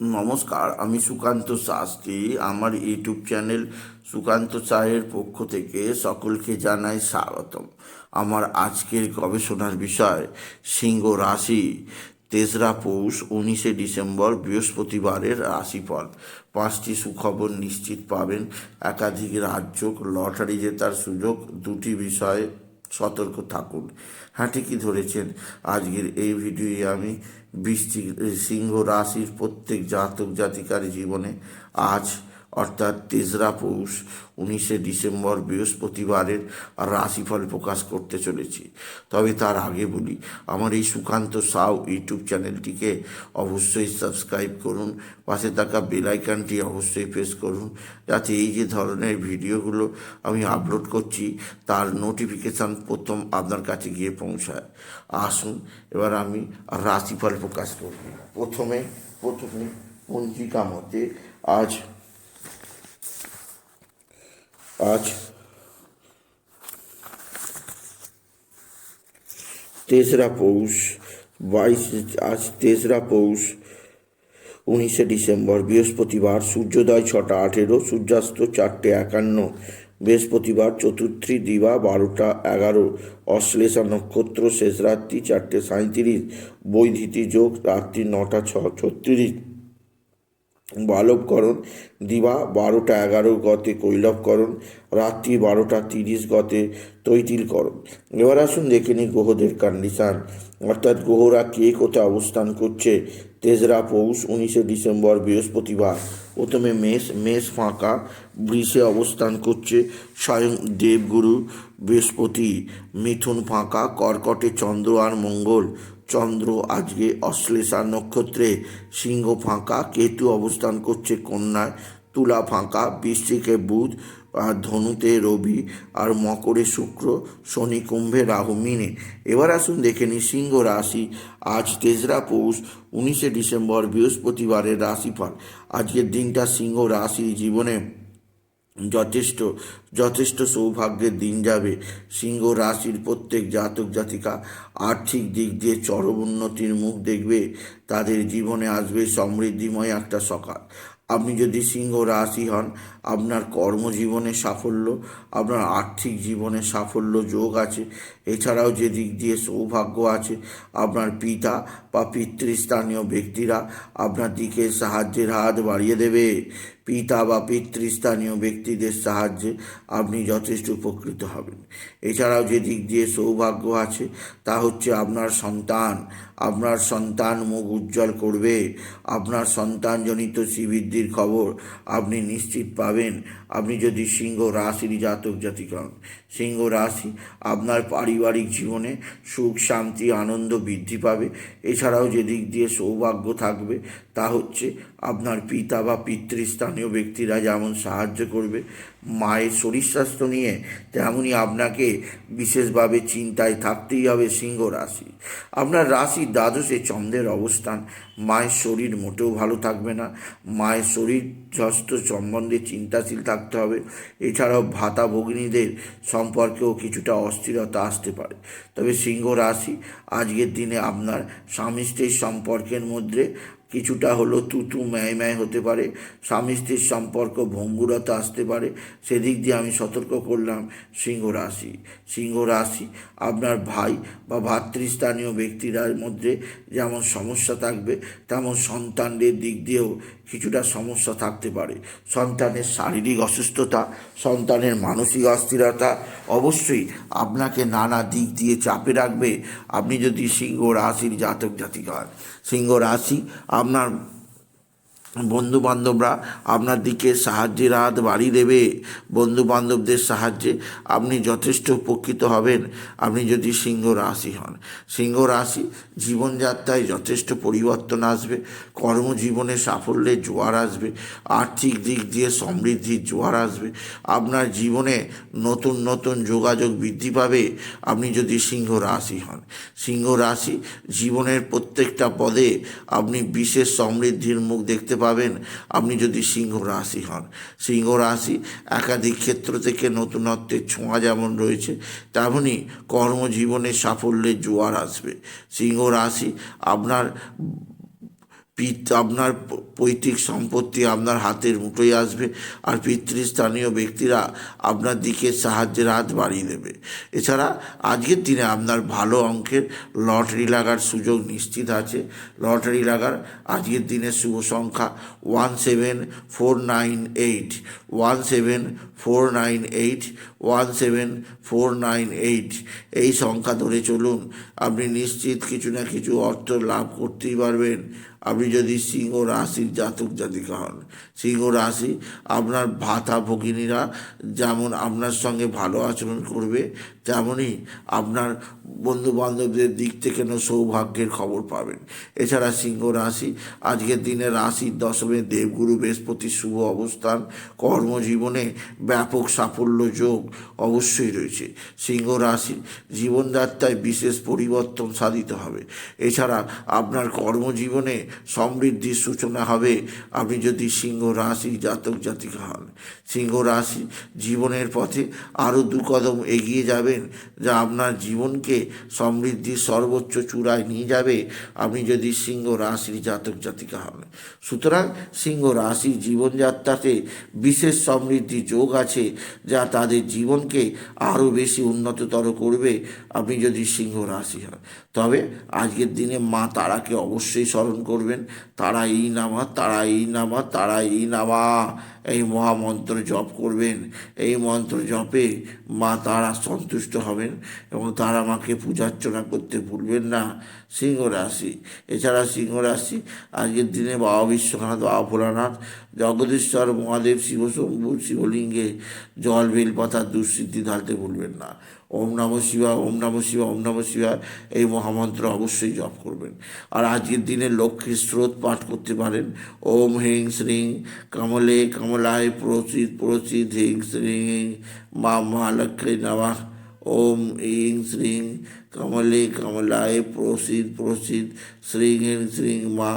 নমস্কার, আমি সুকান্ত শাস্ত্রী। আমার ইউটিউব চ্যানেল সুকান্ত চায়ের পক্ষ থেকে সকলকে জানাই স্বাগতম। আমার আজকের গবেষণার বিষয়, সিংহ রাশি, তেসরা পৌষ, উনিশে ডিসেম্বর, বৃহস্পতিবারের রাশিফল। পাঁচটি সুখবর নিশ্চিত পাবেন। একাধিক রাজ্য লটারি জেতার সুযোগ, দুটি বিষয়ে সতর্ক থাকুন। হ্যাঁ ঠিকই ধরেছেন। আজকের এই ভিডিওয়ে আমি বৃশ্চিক সিংহ রাশির প্রত্যেক জাতক জাতিকার জীবনে আজ অর্থাৎ তেসরা পৌষ, উনিশে ডিসেম্বর বৃহস্পতিবারের রাশিফল প্রকাশ করতে চলেছি। তবে তার আগে বলি, আমার এই সুকান্ত সাউ ইউটিউব চ্যানেলটিকে অবশ্যই সাবস্ক্রাইব করুন, পাশে থাকা বেলাইকানটি অবশ্যই প্রেস করুন, যাতে এই যে ধরনের ভিডিওগুলো আমি আপলোড করছি, তার নোটিফিকেশান প্রথম আপনার কাছে গিয়ে পৌঁছায়। আসুন, এবার আমি রাশিফল প্রকাশ করব। প্রথমে প্রথমে পঞ্জিকা মতে আজ আজ তেসরা পৌষ, বাইশ, আজ তেসরা পৌষ, উনিশে ডিসেম্বর, বৃহস্পতিবার, সূর্যোদয় ছটা আঠেরো, সূর্যাস্ত চারটে একান্ন, বৃহস্পতিবার চতুর্থী দিবা বারোটা এগারো, অশ্লেষা নক্ষত্র শেষ রাত্রি চারটে সাঁত্রিশ বৈধিতি যোগ রাত্রি নটা ছ, ছত্রিশ। বালবকরণ দিবা বারোটা এগারো গতে কৈলবকরণ রাত্রি বারোটা তিরিশ গতে তৈতিলকরণ এবার আসুন দেখে নিই গ্রহদের কন্ডিশান অর্থাৎ গ্রহরা কে কোথায় অবস্থান করছে? তেসরা পৌষ, উনিশে ডিসেম্বর, বৃহস্পতিবার। প্রথমে মেষ মেষ ফাঁকা, বৃষে অবস্থান করছে স্বয়ং দেবগুরু বৃহস্পতি। মিথুন ফাঁকা, কর্কটে চন্দ্র আর মঙ্গল। চন্দ্র আজকে অশ্লেষা নক্ষত্রে সিংহ ফাঁকা, কেতু অবস্থান করছে কন্যায়, তুলা ফাঁকা, বৃশ্চিকে বুধ আর ধনুতে রবি আর মকরে শুক্র, শনি কুম্ভে রাহু মিনে। এবার আসুন দেখে নিই সিংহ রাশি। আজ তেসরা পৌষ, উনিশে ডিসেম্বর, বৃহস্পতিবারের রাশিফল। আজকের দিনটা সিংহ রাশির জীবনে যথেষ্ট যথেষ্ট সৌভাগ্যের দিন যাবে। সিংহ রাশির প্রত্যেক জাতক জাতিকা আর্থিক দিক দিয়ে চরম উন্নতির মুখ দেখবে। তাদের জীবনে আসবে সমৃদ্ধিময় একটা সকাল। আপনি যদি সিংহ রাশি হন, আপনার কর্মজীবনে সাফল্য, আপনার আর্থিক জীবনে সাফল্য যোগ আছে। এছাড়াও যে দিক দিয়ে সৌভাগ্য আছে, আপনার পিতা বা পিতৃস্থানীয় ব্যক্তিরা আপনার দিকে সাহায্যের হাত বাড়িয়ে দেবে। পিতা বা পিতৃস্থানীয় ব্যক্তিদের সাহায্যে আপনি যথেষ্ট উপকৃত হবেন। এছাড়াও যে দিক দিয়ে সৌভাগ্য আছে, তা হচ্ছে আপনার সন্তান। আপনার সন্তান মুখ উজ্জ্বল করবে। আপনার সন্তানজনিত শ্রীবৃদ্ধির খবর আপনি নিশ্চিত পাবেন। আপনি যদি সিংহ রাশির জাতক জাতিক হন, সিংহ রাশি আপনার পারিবারিক জীবনে সুখ, শান্তি, আনন্দ বৃদ্ধি পাবে। এছাড়াও যে দিক দিয়ে সৌভাগ্য থাকবে, তা হচ্ছে আপনার পিতা বা পিতৃস্থানীয় ব্যক্তিরা যেমন সাহায্য করবে, মায়ের শরীর স্বাস্থ্য নিয়ে তেমনই আপনাকে বিশেষভাবে চিন্তায় থাকতেই হবে সিংহ রাশি। আপনার রাশি দ্বাদশে চন্দ্রের অবস্থান, মায়ের শরীর মোটেও ভালো থাকবে না, মায়ের শরীর স্বাস্থ্য সম্বন্ধে চিন্তাশীল থাকতে হবে, এছাড়াও ভাতা ভগিনীদের সম্পর্কেও কিছুটা অস্থিরতা আসতে পারে। তবে সিংহ রাশি, আজকের দিনে আপনার স্বামী স্ত্রীর সম্পর্কের মধ্যে কিছুটা হলো তুতু ম্যায় ম্যায় হতে পারে। স্বামী স্ত্রীর সম্পর্ক ভঙ্গুরতা আসতে পারে। সেদিক দিয়ে আমি সতর্ক করলাম সিংহ রাশি। সিংহ রাশি, আপনার ভাই বা ভাতৃস্থানীয় ব্যক্তিরার মধ্যে যেমন সমস্যা থাকবে, তেমন সন্তানদের দিক দিয়েও কিছুটা সমস্যা থাকতে পারে। সন্তানের শারীরিক অসুস্থতা, সন্তানের মানসিক অস্থিরতা অবশ্যই আপনাকে নানা দিক দিয়ে চাপে রাখবে। আপনি যদি সিংহ রাশির জাতক জাতিকা হন সিংহ রাশি আপনার বন্ধু বান্ধবরা আপনার দিকে সাহায্যের হাত বাড়িয়ে দেবে। বন্ধু বান্ধবদের সাহায্যে আপনি যথেষ্ট উপকৃত হবেন। আপনি যদি সিংহ রাশি হন, সিংহ রাশি জীবনযাত্রায় যথেষ্ট পরিবর্তন আসবে। কর্মজীবনে সাফল্যের জোয়ার আসবে। আর্থিক দিক দিয়ে সমৃদ্ধির জোয়ার আসবে। আপনার জীবনে নতুন নতুন যোগাযোগ বৃদ্ধি পাবে। আপনি যদি সিংহ রাশি হন, সিংহ রাশি জীবনের প্রত্যেকটা পদে আপনি বিশেষ সমৃদ্ধির মুখ দেখতে পাবেন। আপনি যদি সিংহ রাশি হন, সিংহ রাশি একাধিক ক্ষেত্র থেকে নতুনত্বের ছোঁয়া যেমন রয়েছে তেমনই কর্মজীবনের সাফল্যের জোয়ার আসবে। সিংহ রাশি আপনার পিত আপনার পৈতৃক সম্পত্তি আপনার হাতের মুঠোয় আসবে আর পিতৃস্থানীয় ব্যক্তিরা আপনার দিকে সাহায্যের হাত বাড়িয়ে দেবে। এছাড়া আজকের দিনে আপনার ভালো অঙ্কের লটারি লাগার সুযোগ নিশ্চিত আছে। লটারি লাগার আজকের দিনের শুভ সংখ্যা one seven four nine eight. One seven four nine eight one seven four nine eight এই সংখ্যা ধরে চলুন, আপনি নিশ্চিত কিছু না কিছু অর্থ লাভ করতেই পারবেন। আপনি যদি সিংহ রাশির জাতক জাতিকা হন, সিংহ রাশি আপনার ভাতা ভগিনীরা যেমন আপনার সঙ্গে ভালো আচরণ করবে তেমনই আপনার বন্ধু বান্ধবদের দিক থেকে না সৌভাগ্যের খবর পাবেন। এছাড়া সিংহ রাশি আজকের দিনে রাশির দশমে দেবগুরু বৃহস্পতির শুভ অবস্থান। কর্মজীবনে ব্যাপক সাফল্য যোগ অবশ্যই রয়েছে। সিংহ রাশি জীবনযাত্রায় বিশেষ পরিবর্তন সাধিত হবে। এছাড়া আপনার কর্মজীবনে সমৃদ্ধির সূচনা হবে। আপনি যদি সিংহ রাশি জাতক জাতিকা হন, সিংহ রাশি জীবনের পথে আরও দু কদম এগিয়ে যাবেন, যা আপনার জীবনকে সমৃদ্ধির সর্বোচ্চ চূড়ায় নিয়ে যাবে। আপনি যদি সিংহ রাশির জাতক জাতিকা হন, সুতরাং সিংহ রাশি জীবনযাত্রাতে বিশেষ সমৃদ্ধি যোগ আছে যা তাদের জীবনকে আরও বেশি উন্নততর করবে। আপনি যদি সিংহ রাশি হন তবে আজকের দিনে মা তারাকে অবশ্যই স্মরণ করবেন। তারা এই নামা, তারা এই নামা, তারা এই নামা। এই মহামন্ত্র জপ করবেন। এই মন্ত্র জপে মা তারা সন্তুষ্ট হবেন এবং তারা মাকে পূজার্চনা করতে ভুলবেন না। সিংহ রাশি এছাড়া সিংহ রাশি আজকের দিনে বাবা বিশ্বনাথ, বাবা ভোলানাথ, জগদীশ্বর, মহাদেব শিবশম্ভু শিবলিঙ্গে জল, বেলপাতা, দুঃসিদ্ধি ঢালতে ভুলবেন না। ওম নম শিবা ওম নম শিবা ওম নম শিবা এই মহামন্ত্র অবশ্যই জপ করবেন। আর আজকের দিনে লক্ষ্মীর স্রোত পাঠ করতে পারেন। ওম হিং শ্রিং, কমলে কমলায় প্রচিত প্রচিত হিং শ্রিং, মা মহালক্ষ্মী নমঃ। ওম ইং শ্রিং, কমলে কমলায় প্রসিদ প্রসিদ শ্রীং হিং শ্রিং, মা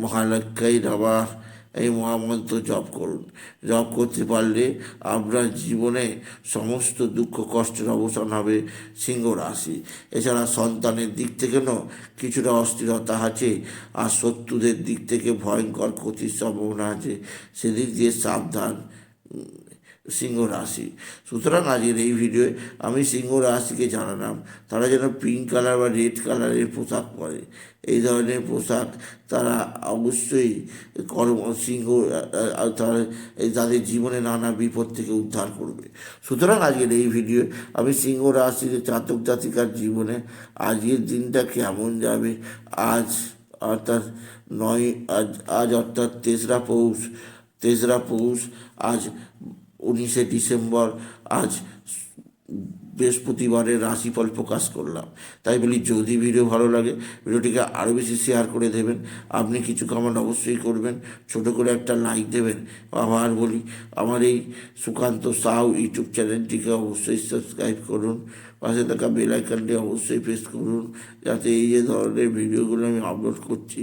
মহালক্ষ্মী নমঃ। এই মহামন্ত্র জপ করুন। জপ করতে পারলে আপনার জীবনে সমস্ত দুঃখ, কষ্টের অবসান হবে সিংহ রাশি। এছাড়া সন্তানের দিক থেকেও কিছুটা অস্থিরতা আছে আর শত্রুদের দিক থেকে ভয়ঙ্কর ক্ষতির সম্ভাবনা আছে। সেদিক দিয়ে সাবধান। সিংহ রাশি সুতরাং আজকের এই ভিডিওয়ে আমি সিংহ রাশিকে জানালাম, তারা যেন পিঙ্ক কালার বা রেড কালারের পোশাক পরে। এই ধরনের পোশাক তারা অবশ্যই কর্ম, সিংহ তারা তাদের জীবনে নানা বিপদ থেকে উদ্ধার করবে। সুতরাং আজকের এই ভিডিও আমি সিংহ রাশির জাতক জাতিকার জীবনে আজকের দিনটা কেমন যাবে, আজ অর্থাৎ নয়, আজ আজ অর্থাৎ তেসরা পৌষ তেসরা পৌষ, আজ উনিশে ডিসেম্বর আজ বৃহস্পতিবারের রাশিফল প্রকাশ করলাম। তাই বলি, যদি ভিডিও ভালো লাগে, ভিডিওটিকে আরও বেশি শেয়ার করে দেবেন। আপনি কিছু কমেন্ট অবশ্যই করবেন, ছোট করে একটা লাইক দেবেন। আবার বলি, আমার এই সুকান্ত সাউ ইউটিউব চ্যানেলটিকে অবশ্যই সাবস্ক্রাইব করুন। পাশে থাকা বেল আইকনটি অবশ্যই প্রেস করুন, যাতে এই যে ধরনের ভিডিওগুলো আমি আপলোড করছি